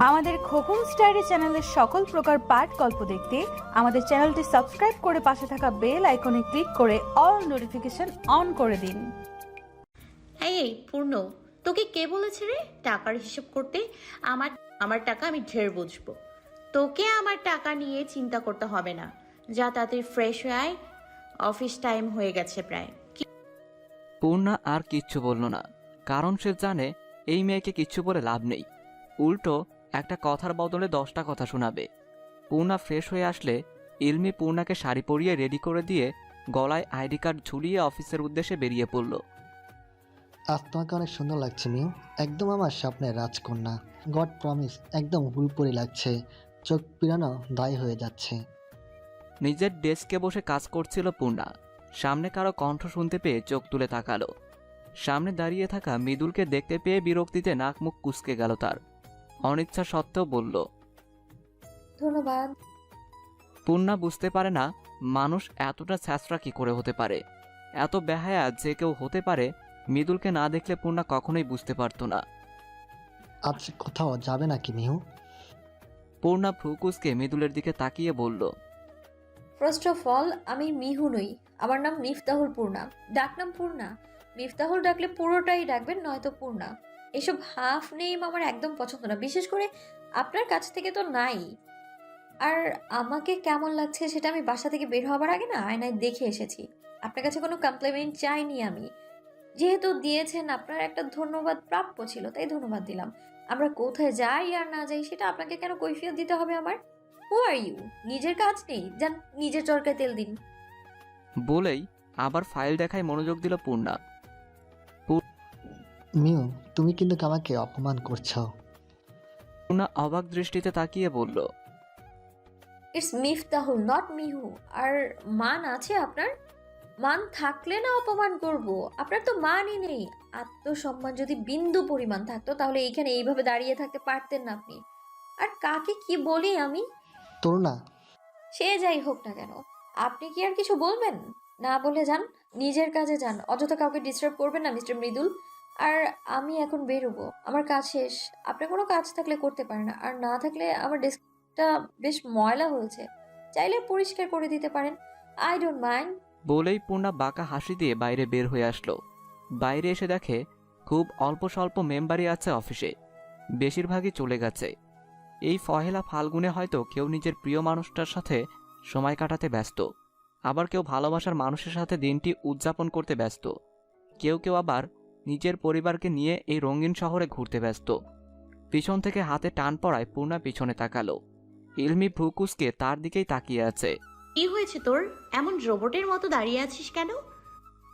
আমাদের খোকন স্টাইরি চ্যানেলের সকল প্রকার পাঠ গল্প দেখতে আমাদের চ্যানেলটি সাবস্ক্রাইব করে পাশে থাকা বেল আইকনে ক্লিক করে অল নোটিফিকেশন অন করে দিন। এই এই পূর্ণ। তোকে কে বলেছে রে? টাকার হিসাব করতে আমার আমার টাকা আমি ঢের বুঝব। তোকে আমার টাকা নিয়ে চিন্তা করতে হবে না। যা তাড়াতাড়ি ফ্রেশ হয়ে আয়। অফিস টাইম হয়ে গেছে প্রায়। পূর্ণা আর কিচ্ছু বলল না। কারণ সে জানে এই মেয়েকে কিচ্ছু বলে লাভ নেই। উল্টো একটা কথার বদলে দশটা কথা শোনাবে। পূর্ণা ফ্রেশ হয়ে আসলে ইলমি পূর্ণাকে শাড়ি পরিয়ে রেডি করে দিয়ে গলায় আইডি কার্ড ঝুলিয়ে অফিসের উদ্দেশ্যে বেরিয়ে পড়ল। আজ তোমাকে অনেক সুন্দর লাগছে মিউ। একদম আমার স্বপ্নের রাজকন্যা। গড প্রমিস একদম হুলপুরি লাগছে। চোখ পিরানো দায়ী হয়ে যাচ্ছে। নিজের ডেস্কে বসে কাজ করছিল পূর্ণা। সামনে কারও কণ্ঠ শুনতে পেয়ে চোখ তুলে তাকালো। সামনে দাঁড়িয়ে থাকা মৃদুলকে দেখতে পেয়ে বিরক্তিতে নাক মুখ কুচকে গেল তার। অনিচ্ছা সত্ত্বেও বলল ধন্যবাদ। পূর্ণা বুঝতে পারে না মানুষ এতটা ছ্যাঁচড়া কি করে হতে পারে। এত বেহায়া যে কেউ হতে পারে মৃদুলকে না দেখলে পূর্ণা কখনোই বুঝতে পারতো না। আজ কোথাও যাবে নাকি মিহু? পূর্ণা ফ্রুকুসকে মৃদুলের দিকে তাকিয়ে বলল ফার্স্ট অফ অল আমি মিহু নই। আমার নাম মিফতাহুল পূর্ণা। ডাকনাম পূর্ণা। মিফতাহুল ডাকলে পুরোটাই ডাকবেন, নয়তো পূর্ণা। এসব হাফ নেম আমার একদম পছন্দ না, বিশেষ করে আপনার কাছ থেকে তো নাই। আর আমাকে কেমন লাগছে সেটা আমি বাসা থেকে বের হবার আগে না আয়নায় দেখে এসেছি। আপনার কাছে কোনো কমপ্লিমেন্ট চাইনি আমি। যেহেতু দিয়েছেন, আপনার একটা ধন্যবাদ প্রাপ্য ছিল, তাই ধন্যবাদ দিলাম। আমরা কোথায় যাই আর না যাই সেটা আপনাকে কেন কৈফিয়ত দিতে হবে আমার? হু আর ইউ নিজের কাজ নেই, যান নিজের চরকায় তেল দিন। বলেই আবার ফাইল দেখায় মনোযোগ দিল পূর্ণা। মিউ তুমি কিন্তু আমাকে অপমান করছ। পূর্ণা অবাক দৃষ্টিতে তাকিয়ে বলল ইটস মিফতাহুল নট মিহু আর মান আছে আপনার? মান থাকলে না অপমান করব। আপনার তো মানই নেই। আত্মসম্মান যদি বিন্দু পরিমাণ থাকতো তাহলে এইখানে এইভাবে দাঁড়িয়ে থাকতে পারতেন না আপনি। আর কাকে কি বলি আমি? তোর না সে যাই হোক না কেন আপনি কি আর কিছু বলবেন? না বলে যান নিজের কাজে যান। অযথা কাউকে ডিস্টার্ব করবেন না মিস্টার মৃদুল। আর আমি এখন বেরোবো। আমার কাজ শেষ। আপনার কোনো কাজ থাকলে করতে পারেন, আর না থাকলে আমার ডেস্কটা বেশ ময়লা হয়েছে। চাইলে পরিষ্কার করে দিতে পারেন। আই ডোন্ট মাইন্ড বলেই পূর্ণা বাঁকা হাসি দিয়ে বাইরে বের হয়ে আসলো। বাইরে এসে দেখে খুব অল্প স্বল্প মেম্বারই আছে অফিসে। বেশিরভাগই চলে গেছে। এই ফহেলা ফাল্গুনে হয়তো কেউ নিজের প্রিয় মানুষটার সাথে সময় কাটাতে ব্যস্ত। আবার কেউ ভালোবাসার মানুষের সাথে দিনটি উদযাপন করতে ব্যস্ত। কেউ কেউ আবার নিজের পরিবারকে নিয়ে এই রঙিন শহরে ঘুরতে ব্যস্ত। পিছন থেকে হাতে টান পড়ায় পূর্ণা পিছনে তাকালো। ইলমি ভ্রুকুসকে তার দিকেই তাকিয়ে আছে। কি হয়েছে তোর? এমন রোবটের মতো দাঁড়িয়ে আছিস কেন?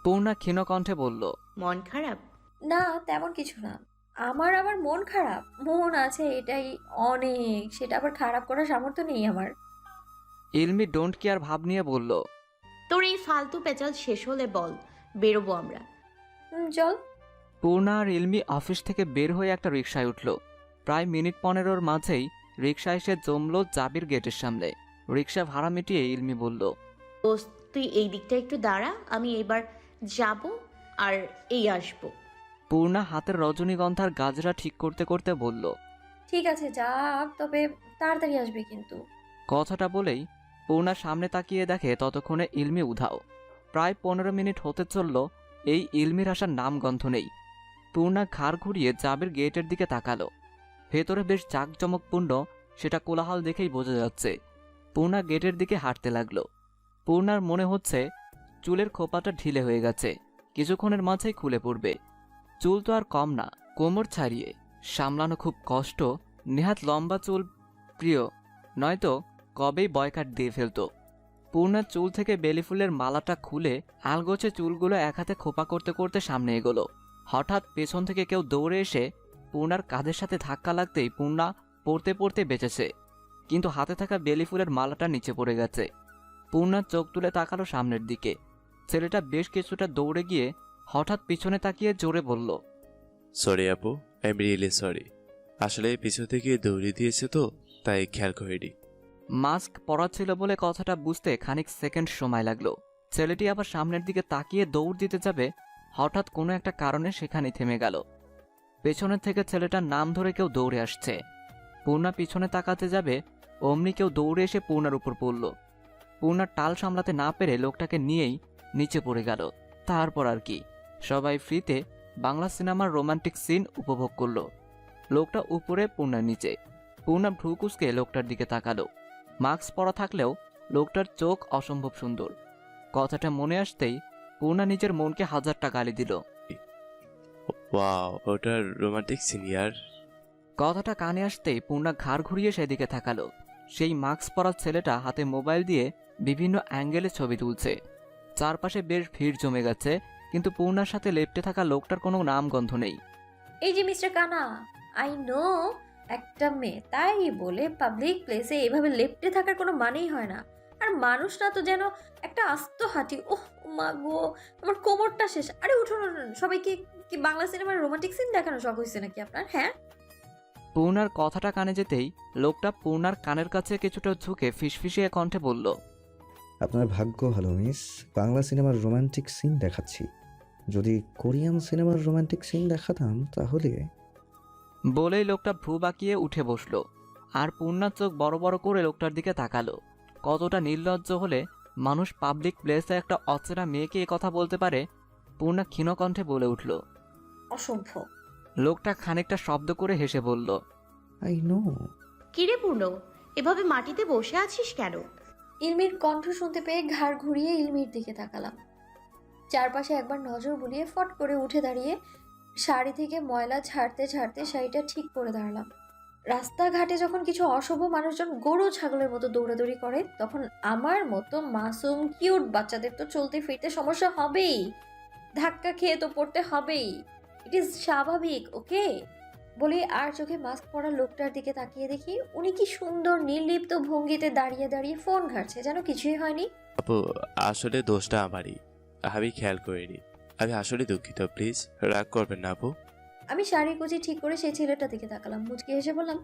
পূর্ণা ক্ষীণ কণ্ঠে বলল মন খারাপ? না তেমন কিছু না। আমার আবার মন খারাপ। মন আছে এটাই অনেক সেটা আবার খারাপ করার সামর্থ্য নেই আমার। ইলমি ডোন্ট কেয়ার ভাব নিয়ে বলল তোর এই ফালতু পেঁচাল শেষ হলে বল বেরোবো আমরা। চল। পূর্ণা আর ইলমি অফিস থেকে বের হয়ে একটা রিক্সায় উঠল। প্রায় মিনিট পনেরোর মাঝেই রিকশা এসে জমল জাবির গেটের সামনে। রিক্সা ভাড়া মিটিয়ে ইলমি বলল দোস্ত তুই এই দিকটা একটু দাঁড়া আমি এবার যাব আর এই আসব। পূর্ণা হাতের রজনীগন্ধার গাজরা ঠিক করতে করতে বলল ঠিক আছে যা তবে তাড়াতাড়ি আসবে কিন্তু। কথাটা বলেই পূর্ণা সামনে তাকিয়ে দেখে ততক্ষণে ইলমি উধাও। প্রায় পনেরো মিনিট হতে চলল এই ইলমির আসার নামগন্ধ নেই। পূর্ণা ঘাড় ঘুরিয়ে জাবির গেটের দিকে তাকালো। ভেতরে বেশ জাঁকজমকপূর্ণ, সেটা কোলাহল দেখেই বোঝা যাচ্ছে। পূর্ণা গেটের দিকে হাঁটতে লাগল। পূর্ণার মনে হচ্ছে চুলের খোপাটা ঢিলে হয়ে গেছে, কিছুক্ষণের মাঝেই খুলে পড়বে। চুল তো আর কম না, কোমর ছাড়িয়ে। সামলানো খুব কষ্ট, নেহাত লম্বা চুল প্রিয়, নয়তো কবেই বয়কাট দিয়ে ফেলতো। পূর্ণার চুল থেকে বেলি ফুলের মালাটা খুলে আলগোছে চুলগুলো এক হাতে খোপা করতে করতে সামনে এগোলো। হঠাৎ পেছন থেকে কেউ দৌড়ে এসে পূর্ণার কাঁধের সাথে ধাক্কা লাগতেই পূর্ণা পড়তে পড়তে বেঁচেছে। কিন্তু হাতে থাকা বেলি ফুলের মালাটা নিচে পড়ে গেছে। পূর্ণার চোখ তুলে তাকালো সামনের দিকে। ছেলেটা বেশ কিছুটা দৌড়ে গিয়ে হঠাৎ পিছনে তাকিয়ে জোরে বলল সরি আপু আই এম রিয়েলি সরি আসলে পিছন থেকে দৌড়ে দিয়েছে তো তাই খেয়াল করিনি। মাস্ক পরা ছিল বলে কথাটা বুঝতে খানিক সেকেন্ড সময় লাগল। ছেলেটি আবার সামনের দিকে তাকিয়ে দৌড় দিতে যাবে হঠাৎ কোনো একটা কারণে সেখানে থেমে গেল। পেছনের থেকে ছেলেটার নাম ধরে কেউ দৌড়ে আসছে। পূর্ণা পিছনে তাকাতে যাবে, অমনি কেউ দৌড়ে এসে পূর্ণার উপর পড়ল। পূর্ণার টাল সামলাতে না পেরে লোকটাকে নিয়েই নিচে পড়ে গেল। তারপর আর কি? সবাই ফ্রিতে বাংলা সিনেমার রোমান্টিক সিন উপভোগ করল। লোকটা উপরে, পূর্ণার নিচে। পূর্ণা ভ্রুকুসকে লোকটার দিকে তাকালো। মাস্ক পরা থাকলেও লোকটার চোখ অসম্ভব সুন্দর। কথাটা মনে আসতেই পূর্ণা নিজের মনকে হাজারটা গালি দিল। ওয়াও ওটার রোমান্টিক সিনিয়র কথাটা কানে আসতেই পূর্ণা ঘাড় ঘুরিয়ে সেদিকে তাকালো। সেই মাস্ক পরা ছেলেটা হাতে মোবাইল দিয়ে বিভিন্ন অ্যাঙ্গেলে ছবি তুলছে। চারপাশে বেশ ভিড় জমে গেছে কিন্তু পূর্ণার সাথে লেপ্টে থাকা লোকটার কোনো নামগন্ধ নেই। এই যে মিস্টার কানা আই নো একটা মেয়ে তাই বলে পাবলিক প্লেসে এভাবে লেপ্টে থাকার কোনো মানেই হয় না। আর মানুষরা তো যেন একটা আস্ত হাঁটি। ওহ মা গো আমার কোমরটা শেষ। আরে উঠুন উঠুন সবাইকে কি বাংলা সিনেমার রোমান্টিক সিন দেখানো শখ হয়েছে নাকি আপনার? হ্যাঁ? পূর্ণার কথাটা কানে যেতেই লোকটা পূর্ণার কানের কাছে কিছুটা ঝুঁকে ফিসফিসিয়ে কণ্ঠে বলল আপনার ভাগ্য ভালো মিস। বাংলা সিনেমার রোমান্টিক সিন দেখাচ্ছি। যদি কোরিয়ান সিনেমার রোমান্টিক সিন দেখাতাম তাহলে বলেই লোকটা ভ্রু বাঁকিয়ে উঠে বসল আর পূর্ণার চোখ বড় বড় করে লোকটার দিকে তাকালো। কতটা নির্লজ্জ হলে মানুষ পাবলিক প্লেসে একটা অচেনা মেয়েকে এ কথা বলতে পারে পূর্ণা ক্ষীণকণ্ঠে বলে উঠল। অসভ্য। লোকটা খানিকটা শব্দ করে হেসে বলল আই নো কিরে পূর্ণ এভাবে মাটিতে বসে আছিস কেন? ইলমির কণ্ঠ শুনতে পেয়ে ঘাড় ঘুরিয়ে ইলমির দিকে তাকালাম। চারপাশে একবার নজর বুলিয়ে ফট করে উঠে দাঁড়িয়ে শাড়ি থেকে ময়লা ঝাড়তে ঝাড়তে শাড়িটা ঠিক করে দাঁড়ালাম। রাস্তাঘাটে যখন কিছু অশুভ মানুষজন গরু ছাগলের মতো দৌড়াদৌড়ি করে, তখন আমার মতো মাসুম কিউট বাচ্চাদের তো চলতে ফিরতে সমস্যা হবেই। ধাক্কা খেয়ে তো পড়তে হবেই। ইট ইজ স্বাভাবিক ওকে বলে আর চোখে মাস্ক পরা লোকটার দিকে তাকিয়ে দেখি উনি কি সুন্দর নির্লিপ্ত ভঙ্গিতে দাঁড়িয়ে দাঁড়িয়ে ফোন ঘাটছে, যেন কিছুই হয়নি। আপু, আসলে দোষটা আমারই। আমি খেয়াল করিনি। আমি আসলে দুঃখিত প্লিজ রাগ করবেন না, আপু। আমি শাড়ি কুচি ঠিক করে সেই ছেলেটার দিকে তাকালাম মুচকি হেসে বললাম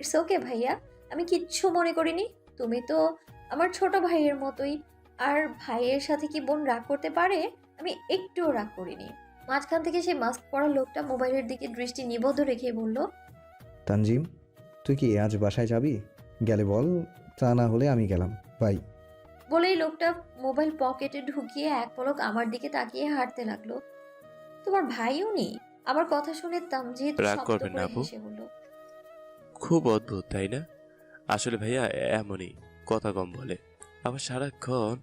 ইটস ওকে ভাইয়া আমি কিচ্ছু মনে করিনি। তুমি তো আমার ছোট ভাইয়ের মতোই। আর ভাইয়ের সাথে কি বোন রাগ করতে পারে? আমি একটুও রাগ করিনি। মাঝখান থেকে সেই মাস্ক পরা লোকটা মোবাইলের দিকে দৃষ্টি নিবদ্ধ রেখে বলল তানজিম তুই কি আজ বাসায় যাবি? গেলে বল তা না হলে আমি গেলাম। বাই। বলেই লোকটা মোবাইল পকেটে ঢুকিয়ে এক পলক আমার দিকে তাকিয়ে হাঁটতে লাগল। তোমার ভাইও নেই? আমার কথা শুনে তামজিদ রাগ শব্দ করবেন না, করে আপু। হেসে বলল খুব অদ্ভুত তাই না? আসলে ভাইয়া এমনই কথা কম বলে। আবার সারাক্ষণ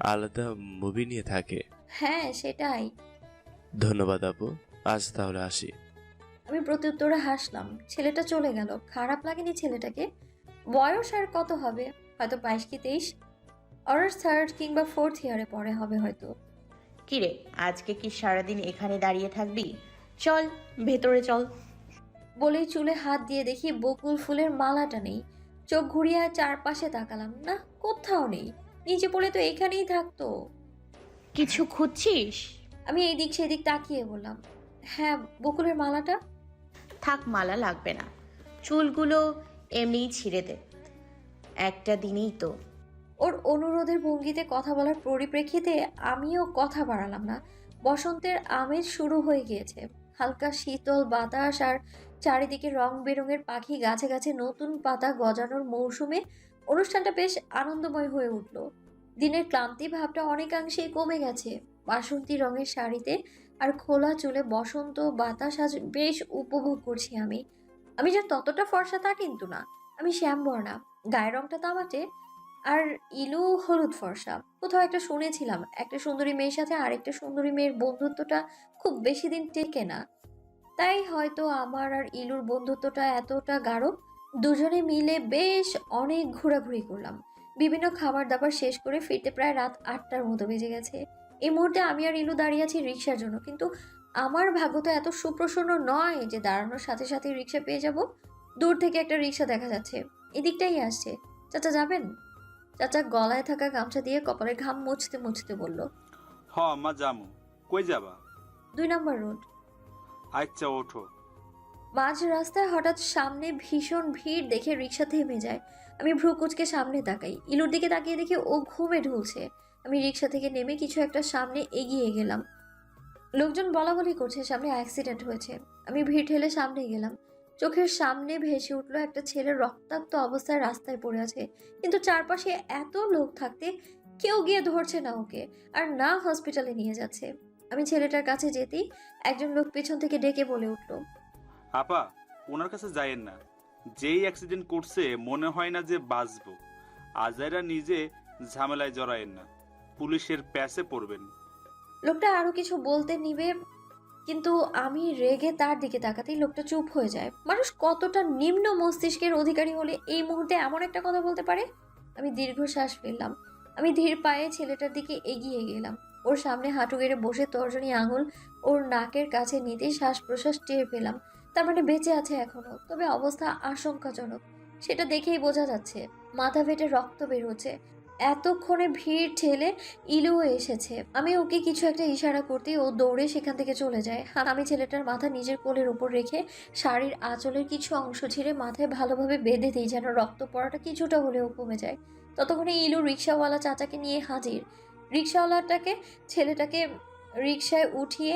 আলাদা মুভি নিয়ে থাকে। হ্যাঁ সেটাই। ধন্যবাদ আপু আজ তাহলে আসি। আমি প্রত্যুত্তরে হাসলাম ছেলেটা চলে গেল। খারাপ লাগেনি ছেলেটাকে? বয়স আর কত হবে? হয়তো বাইশ কি তেইশ? অনার্স থার্ড কিংবা ফোর্থ ইয়ারে পরে হবে হয়তো। কিরে আজকে কি সারাদিন এখানে দাঁড়িয়ে থাকবি? চল ভেতরে চল। বলেই চুলে হাত দিয়ে দেখি বকুল ফুলের মালাটা নেই। চোখ ঘুরিয়ে চারপাশে তাকালাম। না কোথাও নেই। নিচে পড়ে তো এখানেই থাকতো। কিছু খুঁজছিস? আমি এই দিক সেদিক তাকিয়ে বললাম হ্যাঁ বকুলের মালাটা? থাক মালা লাগবে না। চুলগুলো এমনিই ছিঁড়ে দে। একটা দিনেই তো। ওর অনুরোধের ভঙ্গিতে কথা বলার পরিপ্রেক্ষিতে আমিও কথা বাড়ালাম না। বসন্তের আমেজ শুরু হয়ে গিয়েছে। হালকা শীতল বাতাস আর চারিদিকে রং বেরঙের পাখি গাছে গাছে নতুন পাতা গজানোর মৌসুমে অনুষ্ঠানটা বেশ আনন্দময় হয়ে উঠল। দিনের ক্লান্তি ভাবটা অনেকাংশেই কমে গেছে। বাসন্তী রঙের শাড়িতে আর খোলা চুলে বসন্ত বাতাস আজ বেশ উপভোগ করছি আমি। আমি যে ততটা ফর্সা তা কিন্তু না। আমি শ্যামবর্ণা। গায়ের রংটা তামাটে আর ইলু হলুদ ফর্সা। কোথাও একটা শুনেছিলাম, একটা সুন্দরী মেয়ের সাথে আরেকটা সুন্দরী মেয়ের বন্ধুত্বটা খুব বেশি দিন টেকে না। তাই হয়তো আমার আর ইলুর বন্ধুত্বটা এতটা গাঢ়, দুজনে মিলে বেশ অনেক ঘোরাঘুরি করলাম। বিভিন্ন খাবার দাবার শেষ করে ফিরতে প্রায় রাত আটটার মতো বেজে গেছে। এই মুহূর্তে আমি আর ইলু দাঁড়িয়ে আছি রিক্সার জন্য। কিন্তু আমার ভাগ্য তো এত সুপ্রসন্ন নয় যে দাঁড়ানোর সাথে সাথে রিক্সা পেয়ে যাব। দূর থেকে একটা রিক্সা দেখা যাচ্ছে। এদিকটাই আসছে। চাচা যাবেন? চাচা গলায় থাকা গামছা দিয়ে কপালে ঘাম মুছতে মুছতে বলল, হ, মা জামু কই যাবা? দুই নম্বর রোড। আচ্ছা ওঠো। মাঝ রাস্তায় হঠাৎ সামনে ভীষণ ভিড় দেখে রিক্সা থেমে যায়। আমি ভ্রুকুচকে সামনে তাকাই। ইলুর দিকে তাকিয়ে দেখি ও ঘুমে ঢুলছে। আমি রিক্সা থেকে নেমে কিছু একটা সামনে এগিয়ে গেলাম। লোকজন বলা বলি করছে সামনে অ্যাক্সিডেন্ট হয়েছে। আমি ভিড় ঠেলে সামনে গেলাম। চোখের সামনে ভেসে উঠল একটা ছেলে রক্তাক্ত অবস্থায় রাস্তায় পড়ে আছে। কিন্তু চারপাশে এত লোক থাকতে কেউ গিয়ে ধরছে না ওকে আর না হসপিটালে নিয়ে যাচ্ছে। আমি ছেলেটার কাছে যেতেই একজন লোক পেছন থেকে ডেকে বলে উঠল আপা ওনার কাছে যায়েন না। যেই অ্যাক্সিডেন্ট করছে মনে হয় না যে বাঁচবো। আজাইরা নিজে ঝামেলায় জড়ায়েন না। পুলিশের প্যাসে পড়বেন। লোকটা আরও কিছু বলতে নিবে কিন্তু আমি রেগে তার দিকে তাকাতেই লোকটা চুপ হয়ে যায়। মানুষ কতটা নিম্ন মস্তিষ্কের অধিকারী হলে এই মুহূর্তে এমন একটা কথা বলতে পারে? আমি দীর্ঘশ্বাস ফেললাম। আমি ধীর পায়ে ছেলেটার দিকে এগিয়ে গেলাম। ওর সামনে হাঁটু গেড়ে বসে তর্জনী আঙুল ওর নাকের কাছে নিতেই শ্বাস প্রশ্বাস টের পেলাম। তার মানে বেঁচে আছে এখনও, তবে অবস্থা আশঙ্কাজনক। সেটা দেখেই বোঝা যাচ্ছে, মাথা ফেটে রক্ত বের হচ্ছে। এতক্ষণে ভিড় ঠেলে ইলুও এসেছে। আমি ওকে কিছু একটা ইশারা করতেই ও দৌড়ে সেখান থেকে চলে যায়। আমি ছেলেটার মাথা নিজের কোলের উপর রেখে শাড়ির আঁচলের কিছু অংশ ছিঁড়ে মাথায় ভালোভাবে বেঁধে দিই যেন রক্ত পড়াটা কিছুটা হলেও কমে যায়। ততক্ষণে ইলু রিক্সাওয়ালা চাচাকে নিয়ে হাজির। রিক্সাওয়ালাটাকে, ছেলেটাকে রিক্সায় উঠিয়ে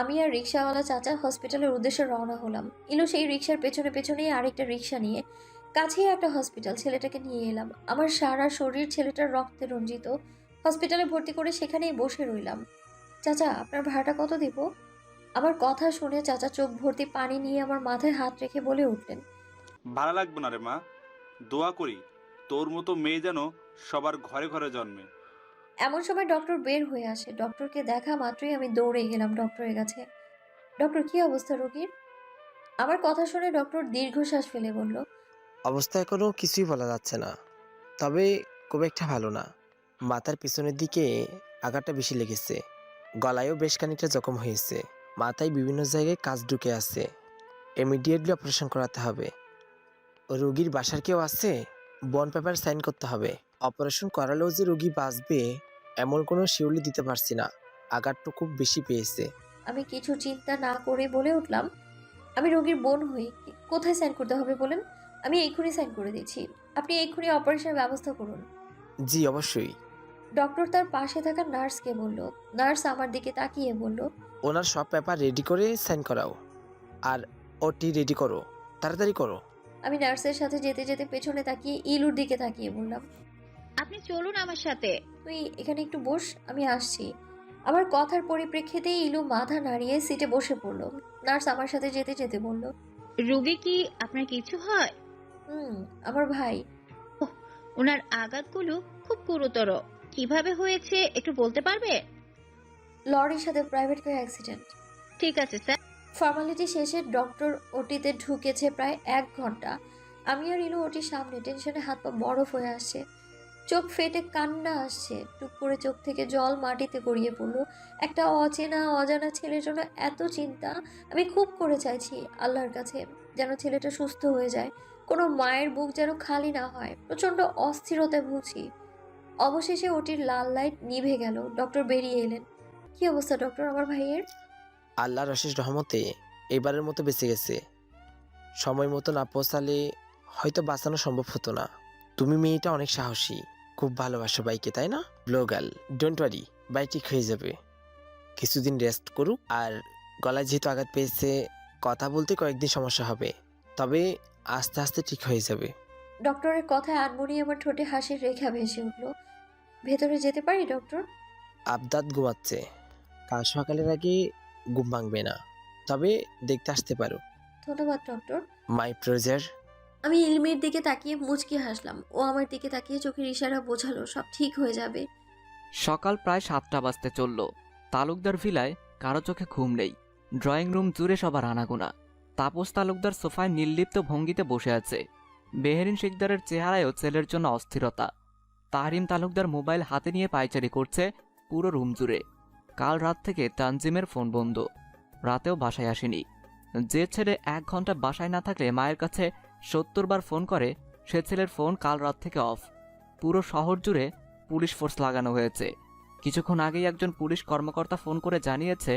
আমি আর রিক্সাওয়ালা চাচা হসপিটালের উদ্দেশ্যে রওনা হলাম। ইলু সেই রিক্সার পেছনে পেছনেই আরেকটা রিক্সা নিয়ে কাছেই একটা হসপিটাল ছেলেটাকে নিয়ে এলাম। আমার সারা শরীর ছেলেটার রক্তে রঞ্জিত। হসপিটালে ভর্তি করে সেখানেই বসে রইলাম। চাচা, আপনার ভাড়াটা কত দিব? আমার কথা শুনে চাচা চোখ ভর্তি পানি নিয়ে আমার মাথায় হাত রেখে বলে উঠলেন ভালো লাগবে না রে মা। দোয়া করি, তোর মতো মেয়ে যেন সবার ঘরে ঘরে জন্মে। এমন সময় ডক্টর বের হয়ে আসে। ডক্টরকে দেখা মাত্রই আমি দৌড়ে গেলাম ডক্টরের কাছে। ডক্টর কি অবস্থা রোগীর? আমার কথা শুনে ডক্টর দীর্ঘশ্বাস ফেলে বলল, অবস্থা এখনও কিছুই বলা যাচ্ছে না। তবে খুব একটা ভালো না। মাথার পিছনের দিকে আঘাতটা বেশি লেগেছে। গলায়ও বেশ খানিকটা জখম হয়েছে। মাথায় বিভিন্ন জায়গায় কাজ ঢুকে আছে। ইমিডিয়েটলি অপারেশন করাতে হবে। রোগীর বাসার কেউ আছে? বন পেপার সাইন করতে হবে। অপারেশন করালেও যে রোগী বাঁচবে এমন কোনো শিউলি দিতে পারছি না। আঘাতটা খুব বেশি পেয়েছে। আমি কিছু চিন্তা না করে বলে উঠলাম আমি রোগীর বোন হই কোথায় সাইন করতে হবে বলেন? আমি এক্ষুনি সাইন করে দিচ্ছি। আপনি এক্ষুনি অপারেশনের ব্যবস্থা করুন। জি অবশ্যই। ডক্টর তার পাশে থাকা নার্সকে বলল নার্স আমার দিকে তাকিয়ে বলল ওনার সব পেপার রেডি করে সাইন করাও। আর ওটি রেডি করো তাড়াতাড়ি করো। আমি নার্সের সাথে যেতে যেতে পেছনে তাকিয়ে ইলুর দিকে তাকিয়ে বললাম আপনি চলুন আমার সাথে। তুই এখানে একটু বস আমি আসছি। আমার কথার পরিপ্রেক্ষিতেই ইলু মাথা নাড়িয়ে সিটে বসে পড়ল। নার্স আমার সাথে যেতে যেতে বলল রুগী কি আপনার কিছু হয়? হুম আমার ভাই। ওনার আঘাতগুলো খুব গুরুতর। কীভাবে হয়েছে একটু বলতে পারবে? লরির সাথে প্রাইভেট কার অ্যাক্সিডেন্ট। ঠিক আছে স্যার। ফর্মালিটি শেষে ডক্টর ওটিতে ঢুকেছে প্রায় এক ঘণ্টা। আমি আর ইলু ওটির সামনে টেনশনে হাত পা বরফ হয়ে আসছে। চোখ ফেটে কান্না আসছে। টুক করে চোখ থেকে জল মাটিতে গড়িয়ে পড়ল। একটা অচেনা, অজানা ছেলের জন্য এত চিন্তা, আমি খুব করে চাইছি আল্লাহর কাছে যেন ছেলেটা সুস্থ হয়ে যায়। কোনো মায়ের বুক যেন খালি না হয়, প্রচণ্ড অস্থিরতায় ভুগছি। অবশেষে ওটির লাল লাইট নিভে গেল। ডক্টর বেরিয়ে এলেন। কি অবস্থা ডক্টর আমার ভাইয়ের? আল্লাহর অশেষ রহমতে এবারের মতো বেঁচে গেছে। সময় মতো না পৌঁছালে হয়তো বাঁচানো সম্ভব হতো না। তুমি মেয়েটা অনেক সাহসী। খুব ভালোবাসো বাইকে তাই না? ব্লোগাল ডোন্ট ওয়ারি বাই ঠিক হয়ে যাবে। কিছুদিন রেস্ট করুক আর গলায় যেহেতু আঘাত পেয়েছে কথা বলতে কয়েকদিন সমস্যা হবে তবে আস্তে আস্তে ঠিক হয়ে যাবে। ডক্টরের কথায় আনমনি আমার ঠোঁটে হাসির রেখা ভেসে উঠল। ভেতরে যেতে পারি ডক্টর? আবদাত ঘুমাচ্ছে। কাল সকালের আগে ঘুম ভাঙবে না তবে দেখতে আসতে পারো। ধন্যবাদ ডক্টর। মাই প্রেজার আমি ইলমির দিকে তাকিয়ে মুচকি হাসলাম। ও আমার দিকে তাকিয়ে চোখের ইশারা বোঝালো, সব ঠিক হয়ে যাবে। সকাল প্রায় সাতটা বাজতে চলল। তালুকদার ভিলায় কারও চোখে ঘুম নেই। ড্রয়িং রুম জুড়ে সবার আনাগোনা। তাপস তালুকদার সোফায় নির্লিপ্ত ভঙ্গিতে বসে আছে। বেহেরিন শিকদারের চেহারায়ও ছেলের জন্য অস্থিরতা। তাহরিম তালুকদার মোবাইল হাতে নিয়ে পায়চারি করছে পুরো রুম জুড়ে। কাল রাত থেকে তানজিমের ফোন বন্ধ। রাতেও বাসায় আসেনি। যে ছেলে এক ঘণ্টা বাসায় না থাকলে মায়ের কাছে সত্তর বার ফোন করে, সে ছেলের ফোন কাল রাত থেকে অফ। পুরো শহর জুড়ে পুলিশ ফোর্স লাগানো হয়েছে। কিছুক্ষণ আগেই একজন পুলিশ কর্মকর্তা ফোন করে জানিয়েছে,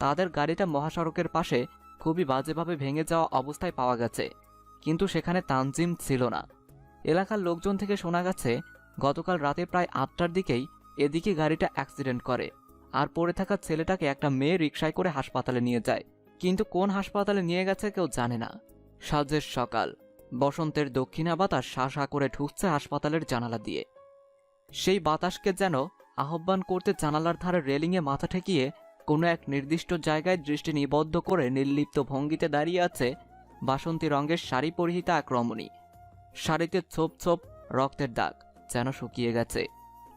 তাদের গাড়িটা মহাসড়কের পাশে খুবই বাজেভাবে ভেঙে যাওয়া অবস্থায় পাওয়া গেছে, কিন্তু সেখানে তানজিম ছিল না। এলাকার লোকজন থেকে শোনা গেছে, গতকাল রাতে প্রায় আটটার দিকেই এদিকে গাড়িটা অ্যাক্সিডেন্ট করে আর পড়ে থাকা ছেলেটাকে একটা মেয়ে রিক্সায় করে হাসপাতালে নিয়ে যায়। কিন্তু কোন হাসপাতালে নিয়ে গেছে কেউ জানে না। সাজের সকাল। বসন্তের দক্ষিণা বাতাস শাসা করে ঢুকছে হাসপাতালের জানালা দিয়ে। সেই বাতাসকে যেন আহ্বান করতে জানালার ধারে রেলিংয়ে মাথা ঠেকিয়ে কোনো এক নির্দিষ্ট জায়গায় দৃষ্টি নিবদ্ধ করে নির্লিপ্ত ভঙ্গিতে দাঁড়িয়ে আছে বাসন্তী রঙের শাড়ি পরিহিতা এক রমণী শাড়িতে ছোপ ছোপ রক্তের দাগ যেন শুকিয়ে গেছে।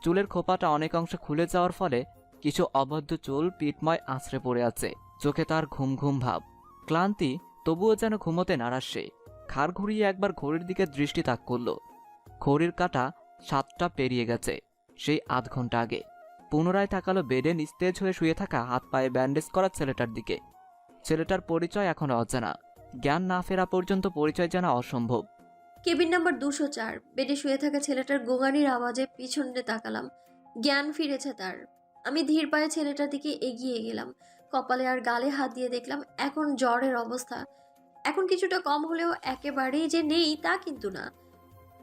চুলের খোপাটা অনেক অংশে খুলে যাওয়ার ফলে কিছু অবদ্ধ চুল পিঠময় আছড়ে পড়ে আছে। চোখে তার ঘুম ঘুম ভাব। ক্লান্তি তবুও যেন ঘুমোতে নারাজ সে। খাড় ঘুরিয়ে একবার ঘড়ির দিকে দৃষ্টি তাক করল। ঘড়ির কাটা সাতটা পেরিয়ে গেছে, সেই আধ ঘণ্টা আগে। পুনরায় তাকালো বেডে, নিস্তেজ হয়ে শুয়ে থাকা হাত পায়ে ব্যান্ডেজ করা ছেলেটার দিকে। ছেলেটার পরিচয় এখনও অজানা। জ্ঞান না ফেরা পর্যন্ত পরিচয় জানা অসম্ভব। কেবিন নাম্বার দুশো চার। বেডে শুয়ে থাকা ছেলেটার গোঙানির আওয়াজে পিছনে তাকালাম। জ্ঞান ফিরেছে তার। আমি ধীর পায়ে ছেলেটার দিকে এগিয়ে গেলাম। কপালে আর গালে হাত দিয়ে দেখলাম, এখন জ্বরের অবস্থা। এখন কিছুটা কম হলেও একেবারেই যে নেই তা কিন্তু না।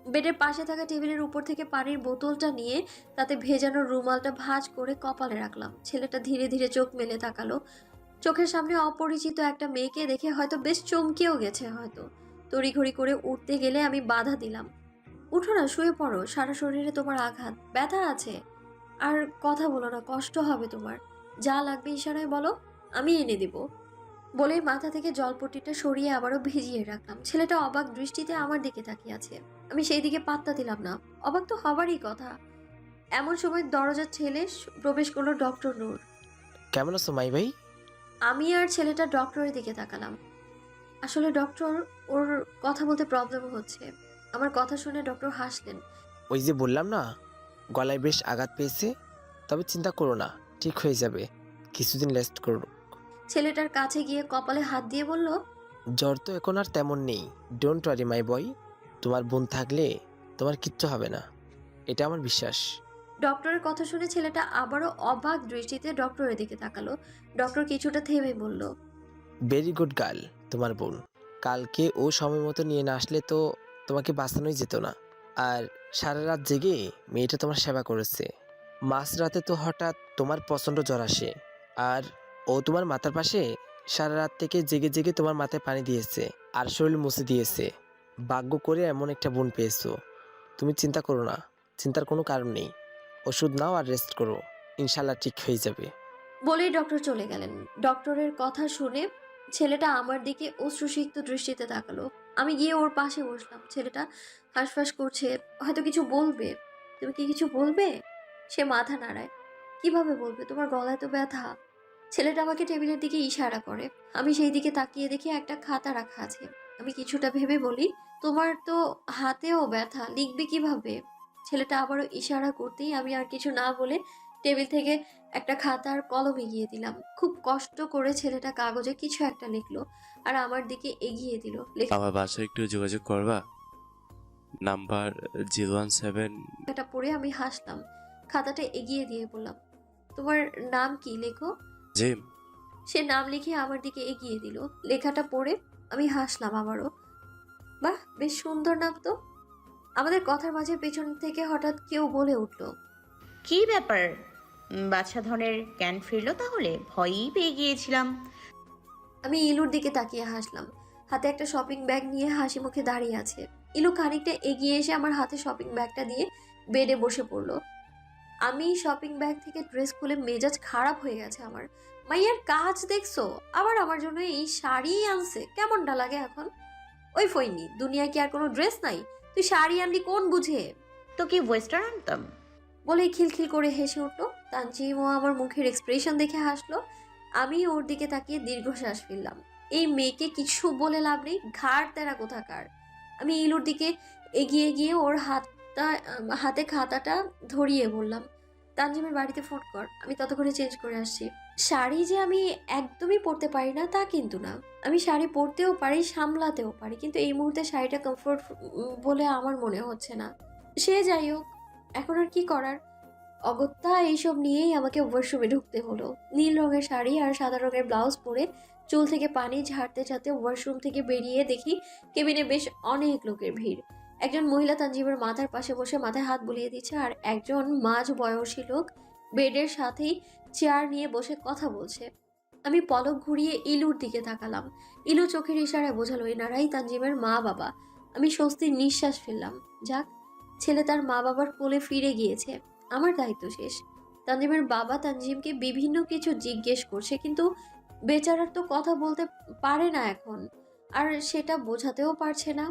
বেডের পাশে থাকা টেবিলের উপর থেকে পানির বোতলটা নিয়ে তাতে ভেজানো রুমালটা ভাঁজ করে কপালে রাখলাম। ছেলেটা ধীরে ধীরে চোখ মেলে তাকালো। চোখের সামনে অপরিচিত একটা মেয়েকে দেখে হয়তো বেশ চমকেও গেছে হয়তো। তড়িঘড়ি করে উঠতে গেলে আমি বাধা দিলাম। উঠো না, শুয়ে পড়ো, সারা শরীরে তোমার আঘাত, ব্যথা আছে। আর কথা বলো না, কষ্ট হবে তোমার। যা লাগবে ইশারায় বলো, আমি এনে দিব। বলে মাথা থেকে জলপট্টিটা সরিয়ে আবারও ভিজিয়ে রাখলাম। ছেলেটা অবাক দৃষ্টিতে আমার দিকে তাকিয়ে আছে আমি সেই দিকে পাত্তা দিলাম না। অবাক তো হবারই কথা। এমন সময় দরজার ছেলে প্রবেশ করল ডক্টর নূর। কেমন আছো মাই ভাই? আমি আর ছেলেটা ডক্টরের দিকে তাকালাম। আসলে ডক্টর ওর কথা বলতে প্রবলেম হচ্ছে। আমার কথা শুনে ডক্টর হাসলেন। ওই যে বললাম না গলায় বেশ আঘাত পেয়েছে তবে চিন্তা করো না ঠিক হয়ে যাবে। কিছুদিন রেস্ট করো। ছেলেটার কাছে গিয়ে কপালে হাত দিয়ে বলল জ্বর তো এখন আর তেমন নেই। ডোন্ট ওয়ারি মাই বয় তোমার বোন থাকলে তোমার কিচ্ছু হবে না। এটা আমার বিশ্বাস। ডক্টরের কথা শুনে ছেলেটা আবারও অবাক দৃষ্টিতে ডক্টরের দিকে তাকালো। ডক্টর কিছুটা থেমে বলল ভেরি গুড গার্ল তোমার বোন। কালকে ও সময় মতো নিয়ে না আসলে তো তোমাকে বাঁচানোই যেত না। আর সারা রাত জেগে মেয়েটা তোমার সেবা করেছে। মাঝ রাতে তো হঠাৎ তোমার প্রচণ্ড জ্বর আসে। আর ও তোমার মাথার পাশে সারা রাত থেকে জেগে জেগে তোমার মাথায় পানি দিয়েছে আর শরীর মুছে দিয়েছে। ভাগ্য করে এমন একটা বোন পেয়েছ। তুমি চিন্তা করো না, চিন্তার কোনো কারণ নেই। ওষুধ নাও আর রেস্ট করো। ইনশাল্লাহ ঠিক হয়ে যাবে। বলেই ডক্টর চলে গেলেন। ডক্টরের কথা শুনে ছেলেটা আমার দিকে অশ্রুসিক্ত দৃষ্টিতে তাকালো। আমি গিয়ে ওর পাশে বসলাম। ছেলেটা হাঁসফাঁস করছে, হয়তো কিছু বলবে? তুমি কি কিছু বলবে? সে মাথা নাড়ায়, কীভাবে বলবে? তোমার গলায় তো ব্যথা। ছেলেটা আমাকে টেবিলের দিকে ইশারা করে। আমি সেই দিকে তাকিয়ে দেখি একটা খাতা রাখা আছে। আমি কিছুটা ভেবে বলি তোমার তো হাতেও ব্যথা লিখবে কীভাবে? ছেলেটা আবারও ইশারা করতেই আমি আর কিছু না বলে টেবিল থেকে একটা খাতার কলম এগিয়ে দিলাম। খুব কষ্ট করে ছেলেটা কাগজে কিছু একটা লিখলো আর আমার দিকে এগিয়ে দিল। আমার বাসায় একটু যোগাযোগ করবা? নাম্বার জিরো ওয়ান সেভেন এটা পড়ে আমি হাসলাম। খাতাটা এগিয়ে দিয়ে বললাম তোমার নাম কি লেখো? জিম সে নাম লিখে আমার দিকে এগিয়ে দিল। লেখাটা পড়ে আমি হাসলাম আবারও। বাহ বেশ সুন্দর নাম তো। আমাদের কথার মাঝে পেছন থেকে হঠাৎ কেউ বলে উঠল কি ব্যাপার? বাচ্চা ধরনের জ্ঞান ফিরলো তাহলে? ভয়ই পেয়ে গিয়েছিলাম। আমি ইলুর দিকে তাকিয়ে হাসলাম। হাতে একটা শপিং ব্যাগ নিয়ে হাসি মুখে দাঁড়িয়ে আছে। ইলু খানিকটা এগিয়ে এসে আমার হাতে শপিং ব্যাগটা দিয়ে বেডে বসে পড়ল। আমি শপিং ব্যাগ থেকে ড্রেস খুলে মেজাজ খারাপ হয়ে গেছে আমার। মাইয়ার কাজ দেখছ? আবার আমার জন্য এই শাড়ি আনছে। কেমনটা লাগে এখন? ওই ফইনি দুনিয়া কি আর কোনো ড্রেস নাই? তুই শাড়ি আনলি কোন বুঝে? তো কি ওয়েস্টার্ন আনতাম বলে খিলখিল করে হেসে উঠল। তানজিমও আমার মুখের এক্সপ্রেশন দেখে হাসলো। আমি ওর দিকে তাকিয়ে দীর্ঘশ্বাস ফেললাম। এই মেয়েকে কিছু বলে লাভ নেই ঘাড় তেরা কোথাকার? আমি ইলুর দিকে এগিয়ে গিয়ে ওর হাতটা আম, হাতে খাতাটা ধরিয়ে বললাম তানজিমের বাড়িতে ফোন কর আমি ততক্ষণে চেঞ্জ করে আসছি। শাড়ি যে আমি একদমই পরতে পারি না তা কিন্তু না। আমি শাড়ি পরতেও পারি সামলাতেও পারি কিন্তু এই মুহূর্তে শাড়িটা কমফোর্ট বলে আমার মনে হচ্ছে না। সে যাই হোক এখন আর কি করার? অগত্যা এইসব নিয়েই আমাকে ওয়াশরুমে ঢুকতে হলো। নীল রঙের শাড়ি আর সাদা রঙের ব্লাউজ পরে চুল থেকে পানি ঝাড়তে ঝাড়তে ওয়াশরুম থেকে বেরিয়ে দেখি কেবিনে বেশ অনেক লোকের ভিড়। একজন মহিলা তানজিমের মাথার পাশে বসে মাথায় হাত বুলিয়ে দিচ্ছে আর একজন মাঝ বয়সী লোক বেডের সাথেই চেয়ার নিয়ে বসে কথা বলছে। আমি পলক ঘুরিয়ে ইলুর দিকে তাকালাম। ইলু চোখের ইশারায় বোঝালো, এনারাই তানজিমের মা বাবা। আমি স্বস্তির নিঃশ্বাস ফেললাম। যাক, ছেলে তার মা বাবার কোলে ফিরে গিয়েছে। আমার দায়িত্ব শেষ। তানজিমের বাবা তানজিমকে বিভিন্ন কিছু জিজ্ঞেস করছে, কিন্তু বেচারার তো কথা বলতে পারে না এখন। আর সেটা বোঝাতেও পারছে না।